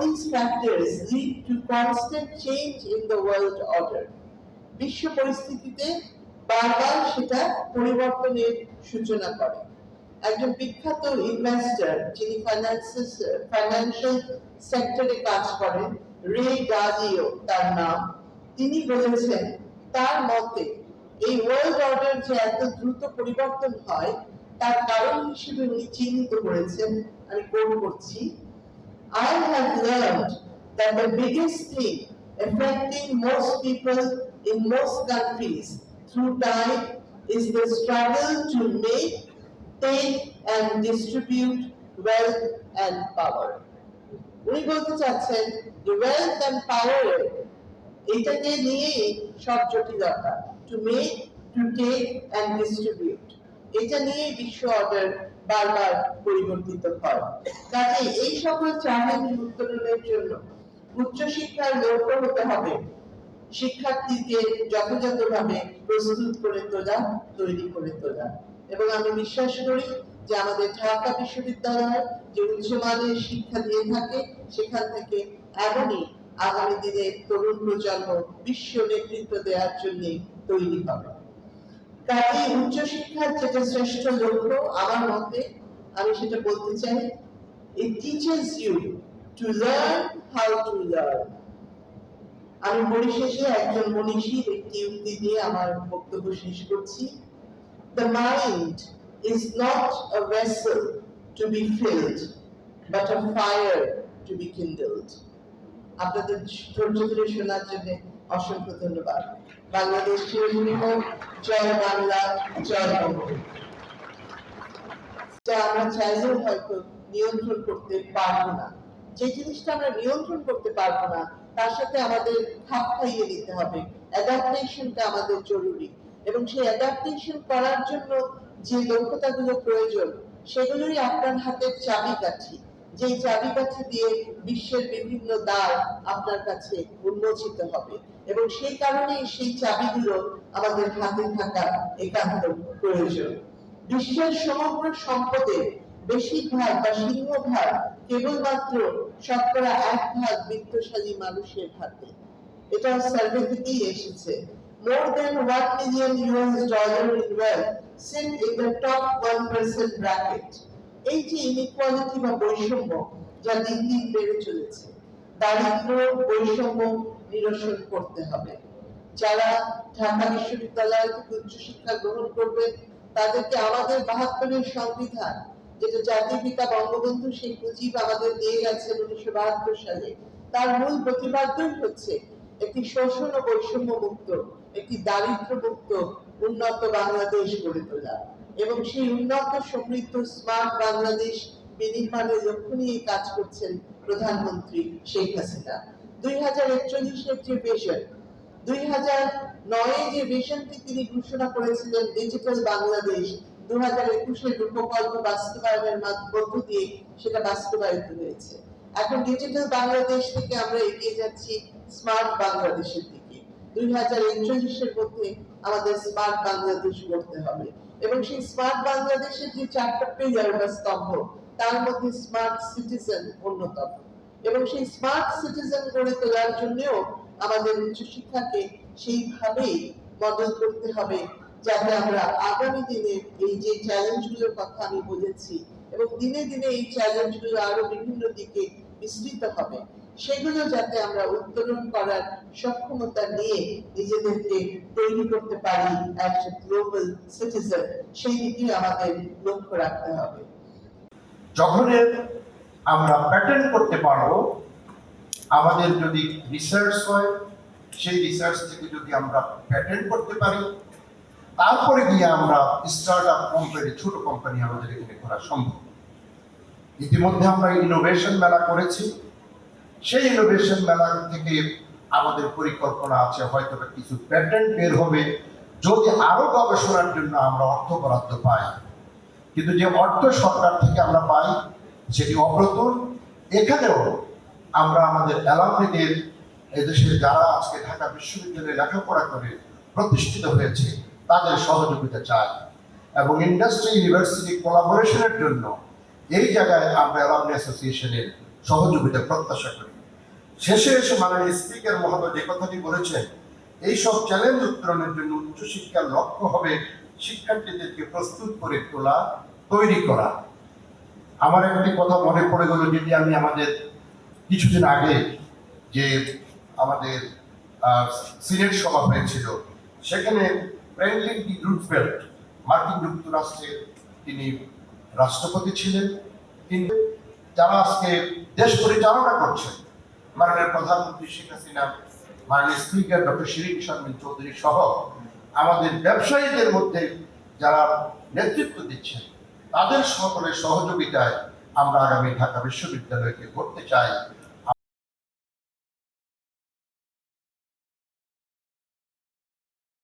these factors lead to constant change in the world order. বিশ্ব পরিস্থিতিতে বারবার সেটা পরিবর্তনের সূচনা করে একজন বিখ্যাত ইনভেস্টর যিনি ফাইন্যান্সিয়াল সেক্টরে কাজ করেন রে ডালিও তার নাম, তিনি বলেছেন, তার মতে এই ওয়ার্ল্ড অর্ডার যে এত দ্রুত পরিবর্তন হয়, তার কারণ হিসেবে উনি চিহ্নিত করেছেন, আমি কোট করছি I have learned that the biggest thing affecting most people in most countries through time is the struggle to make, take, and distribute wealth and power. উনি বলতে চাচ্ছেন যে ওয়েলথ অ্যান্ড পাওয়ার এটাকে নিয়েই সব জটিলতা to make to take and distribute এটা নিয়ে বিশ্ব অর্ডার বারবার পরিবর্তিত হয়। কাজে এই সকল চ্যালেঞ্জ উত্তরণের জন্য উচ্চশিক্ষার লক্ষ্য হতে হবে। শিক্ষার্থীকে যথাযথভাবে প্রস্তুত করে তোলা, তৈরি করে তোলা। এবং আমি বিশ্বাস করি যে আমাদের ঢাকা বিশ্ববিদ্যালয় যে উচ্চমানের শিক্ষা দিয়ে থাকে, সেখান থেকে এমনই আগামী দিনে তরুণ প্রজন্ম বিশ্ব নেতৃত্ব দেওয়ার জন্য তৈরি হবে। কাজে উচ্চশিক্ষার যেটা শ্রেষ্ঠ লক্ষ্য আমার মতে আমি সেটা বলতে চাই it teaches you to learn how to learn আমি পরিশেষে একজন মনীষীর একটি উক্তি দিয়ে আমার বক্তব্য শেষ করছি The mind is not a vessel to be filled, but a fire to be kindled. আপনাদের ধৈর্য ধরে শোনার জন্য অসংখ্য ধন্যবাদ। বাংলাদেশ চিরজীবী হোক, জয় বাংলা, জয় বঙ্গ যা আমরা চাইলেও হয়তো নিয়ন্ত্রণ করতে পারব না। যে জিনিসটা আমরা নিয়ন্ত্রণ করতে পারব না, তার সাথে আমাদের খাপ খাইয়ে নিতে হবে। অ্যাডাপ্টেশনটা আমাদের জরুরি। এবং সেই অ্যাডাপ্টেশন করার জন্য যে দক্ষতাগুলো প্রয়োজন সেগুলোই আপনার হাতের চাবিকাঠি। যেই চাবিকাঠি দিয়ে বিশ্বের বিভিন্ন দ্বার আপনার কাছে উন্মোচিত হবে। এবং সেই কারণেই সেই চাবিগুলো আমাদের হাতে থাকা একান্ত প্রয়োজন। বিশ্বের সমগ্র সম্পদের বেশিরভাগ বা সিংহভাগ কেবলমাত্র শতকরা এক ভাগ বিত্তশালী মানুষের হাতে। এটা সার্ভে থেকেই এসেছে। More than 1 million US dollar in wealth sit in the top 1% bracket এই যে ইনইকুয়ালিটি বা বৈষম্য যা দিন দিন বেড়ে চলেছে দারিদ্র বৈষম্য নিরসন করতে হবে। যারা ঢাকা বিশ্ববিদ্যালয় থেকে উচ্চশিক্ষা গ্রহণ করবে, তাদেরকে আমাদের বাহাত্তরের সংবিধান, যেটা জাতির পিতা বঙ্গবন্ধু শেখ মুজিব আমাদের দিয়ে গেছেন উনিশশো বাহাত্তর সালে, তার মূল প্রতিপাদ্যই হচ্ছে একটি শোষণ ও বৈষম্য মুক্ত একটি দারিদ্র মুক্ত উন্নত বাংলাদেশ গড়ে তোলা। এবং সেই উন্নত সমৃদ্ধ স্মার্ট বাংলাদেশ বিনির্মাণের লক্ষ্য কাজ করছেন প্রধানমন্ত্রী শেখ হাসিনা, দুই হাজার একচল্লিশের যে দুই হাজার নয়ে যে তিনি ঘোষণা করেছিলেন ডিজিটাল বাংলাদেশ দু হাজার একুশের রূপকল্প বাস্তবায়নের মধ্য দিয়ে সেটা বাস্তবায়িত হয়েছে। এখন ডিজিটাল বাংলাদেশ থেকে আমরা এগিয়ে যাচ্ছি স্মার্ট বাংলাদেশের দিকে। দুই হাজার একচল্লিশের মধ্যে আমাদের স্মার্ট বাংলাদেশ করতে হবে। এবং সেই স্মার্ট বাংলাদেশের যে চারটা পিলার বা স্তম্ভ, তার মধ্যে স্মার্ট সিটিজেন অন্যতম। এবং সেই স্মার্ট সিটিজেন গড়ে তোলার জন্যও আমাদের উচ্চশিক্ষাকে সেইভাবেই মডেল করতে হবে যাতে আমরা আগামী দিনে এই যে চ্যালেঞ্জগুলোর কথা আমি বলেছি এবং দিনে দিনে এই চ্যালেঞ্জগুলো আরও বিভিন্ন দিকে বিস্তৃত হবে। সেগুলো যাতে আমরা উত্তরণ করার সক্ষমতা নিয়ে নিজেদেরকে তৈরি করতে পারি অ্যাজ গ্লোবাল সিটিজেন সেই দিকে আমাদের লক্ষ্য রাখতে হবে। যখন আমরা প্যাটার্ন করতে পারব, আমাদের যদি রিসার্চ হয়, সেই রিসার্চ থেকে যদি আমরা প্যাটার্ন করতে পারি, তারপরে গিয়ে আমরা স্টার্ট আপ কোম্পানি ছোট কোম্পানি আমাদের এখানে করা সম্ভব। ইতিমধ্যে আমরা ইনোভেশন মেলা করেছি। সেই ইনোভেশন মেলা থেকে আমাদের পরিকল্পনা আছে, হয়তো কিছু প্যাটার্ন বের হবে, যদি আরও গবেষণার জন্য আমরা অর্থ বরাদ্দ পাই। কিন্তু যে অর্থ সরকার থেকে আমরা পাই, সেটি অপ্রতুল। এখানেও আমরা আমাদের অ্যালামনিদের এদেশের যারা আজকে ঢাকা বিশ্ববিদ্যালয়ে লেখাপড়া করে প্রতিষ্ঠিত হয়েছে, তাদের সহযোগিতা চাই। এবং ইন্ডাস্ট্রি ইউনিভার্সিটি কোলাবোরেশনের জন্য এই জায়গায় আমরা অ্যালামনি অ্যাসোসিয়েশনের সহযোগিতা, প্রত্যাশা করি। শেষে এসে মাননীয় স্পিকার মহোদয় যে কথাটি বলেছেন এইসব চ্যালেঞ্জ উত্তরণের জন্য উচ্চশিক্ষার লক্ষ্য হবে শিক্ষার্থীদেরকে প্রস্তুত করে তোলা, তৈরি করা। আমার একটি কথা মনে পড়ে গেল, যেটি আমি আমাদের কিছুদিন আগে যে আমাদের সিনেট সভা হয়েছিল, সেখানে রুটফেল্ট মার্কিন যুক্তরাষ্ট্রের তিনি রাষ্ট্রপতি ছিলেন, তিনি যারা আজকে দেশ পরিচালনা করছেন মাননীয় প্রধানমন্ত্রী শেখ হাসিনা, মাননীয় স্পিকার ডক্টর শিরিন শর্মিন চৌধুরী সহ আমাদের ব্যবসায়ীদের মধ্যে যারা নেতৃত্ব দিচ্ছেন, তাদের সকলের সহযোগিতায় আমরা আগামী ঢাকা বিশ্ববিদ্যালয়কে করতে চাই।